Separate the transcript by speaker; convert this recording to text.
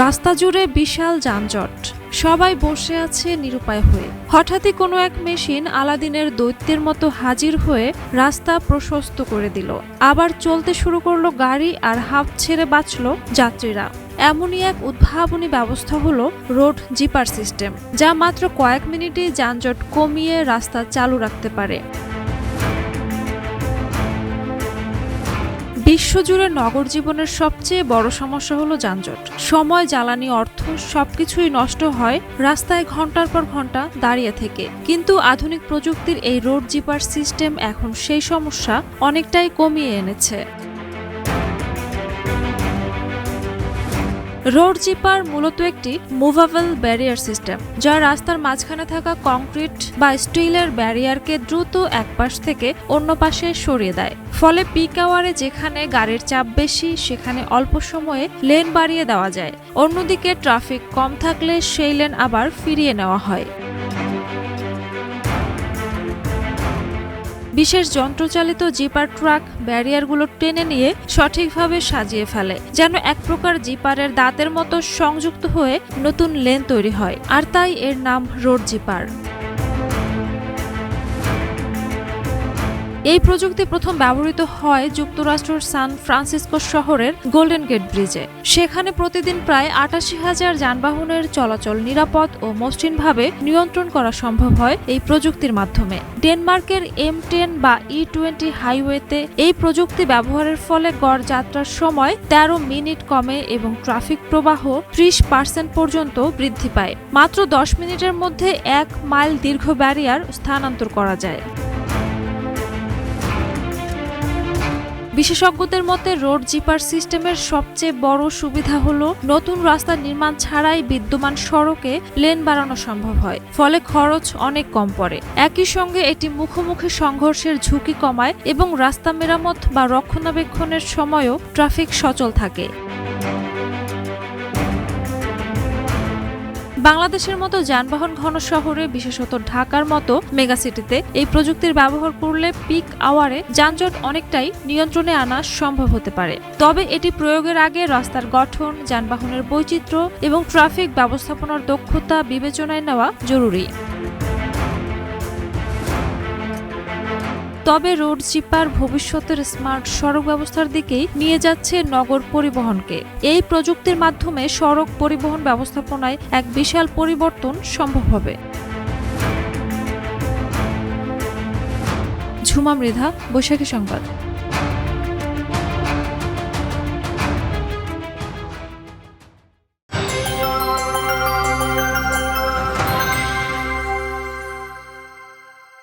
Speaker 1: রাস্তা জুড়ে বিশাল যানজট। সবাই বসে আছে নিরুপায় হয়ে। হঠাৎই কোনো এক মেশিন আলাদিনের দৈত্যের মতো হাজির হয়ে রাস্তা প্রশস্ত করে দিল। আবার চলতে শুরু করল গাড়ি আর হাফ ছেড়ে বাঁচল যাত্রীরা। এমনই এক উদ্ভাবনী ব্যবস্থা হলো রোড জিপার সিস্টেম, যা মাত্র কয়েক মিনিটেই যানজট কমিয়ে রাস্তা চালু রাখতে পারে। বিশ্বজুড়ে নগর জীবনের সবচেয়ে বড় সমস্যা হলো যানজট। সময়, জ্বালানি, অর্থ সবকিছুই নষ্ট হয় রাস্তায় ঘণ্টার পর ঘণ্টা দাঁড়িয়ে থেকে। কিন্তু আধুনিক প্রযুক্তির এই রোড জিপার সিস্টেম এখন সেই সমস্যা অনেকটাই কমিয়ে এনেছে। রোড জিপার মূলত একটি মুভেবল ব্যারিয়ার সিস্টেম যা রাস্তার মাঝখানে থাকা কংক্রিট বা স্টিলের ব্যারিয়ারকে দ্রুত এক পাশ থেকে অন্য পাশে সরিয়ে দেয়। ফলে পিক আওয়ারে যেখানে গাড়ির চাপ বেশি, সেখানে অল্প সময়ে লেন বাড়িয়ে দেওয়া যায়। অন্যদিকে ট্রাফিক কম থাকলে সেই লেন আবার ফিরিয়ে নেওয়া হয়। বিশেষ যন্ত্রচালিত জিপার ট্রাক ব্যারিয়ারগুলো টেনে নিয়ে সঠিকভাবে সাজিয়ে ফেলে, যেন এক প্রকার জিপারের দাঁতের মতো সংযুক্ত হয়ে নতুন লেন তৈরি হয়। আর তাই এর নাম রোড জিপার। এই প্রযুক্তি প্রথম ব্যবহৃত হয় যুক্তরাষ্ট্রের সান ফ্রান্সিসকো শহরের গোল্ডেন গেট ব্রিজে। সেখানে প্রতিদিন প্রায় আটাশি হাজার যানবাহনের চলাচল নিরাপদ ও মসৃণভাবে নিয়ন্ত্রণ করা সম্ভব হয় এই প্রযুক্তির মাধ্যমে। ডেনমার্কের এম টেন বা ই টোয়েন্টি হাইওয়েতে এই প্রযুক্তি ব্যবহারের ফলে গড় যাত্রার সময় তেরো মিনিট কমে এবং ট্রাফিক প্রবাহ ত্রিশ পার্সেন্ট পর্যন্ত বৃদ্ধি পায়। মাত্র দশ মিনিটের মধ্যে এক মাইল দীর্ঘ ব্যারিয়ার স্থানান্তর করা যায়। বিশেষজ্ঞদের মতে, রোড জিপার সিস্টেমের সবচেয়ে বড় সুবিধা হলো, নতুন রাস্তা নির্মাণ ছাড়াই বিদ্যমান সড়কে লেন বাড়ানো সম্ভব হয়, ফলে খরচ অনেক কম পড়ে। একই সঙ্গে এটি মুখোমুখি সংঘর্ষের ঝুঁকি কমায় এবং রাস্তা মেরামত বা রক্ষণাবেক্ষণের সময়ও ট্রাফিক সচল থাকে। বাংলাদেশের মতো যানবাহন ঘন শহরে, বিশেষত ঢাকার মতো মেগাসিটিতে, এই প্রযুক্তির ব্যবহার করলে পিক আওয়ারে যানজট অনেকটাই নিয়ন্ত্রণে আনা সম্ভব হতে পারে। তবে এটি প্রয়োগের আগে রাস্তার গঠন, যানবাহনের বৈচিত্র্য এবং ট্রাফিক ব্যবস্থাপনার দক্ষতা বিবেচনায় নেওয়া জরুরি। তবে রোড জিপার ভবিষ্যতের স্মার্ট সড়ক ব্যবস্থার দিকেই নিয়ে যাচ্ছে নগর পরিবহনকে। এই প্রযুক্তির মাধ্যমে সড়ক পরিবহন ব্যবস্থাপনায় এক বিশাল পরিবর্তন সম্ভব হবে। ঝুমা মৃধা, বৈশাখী সংবাদ।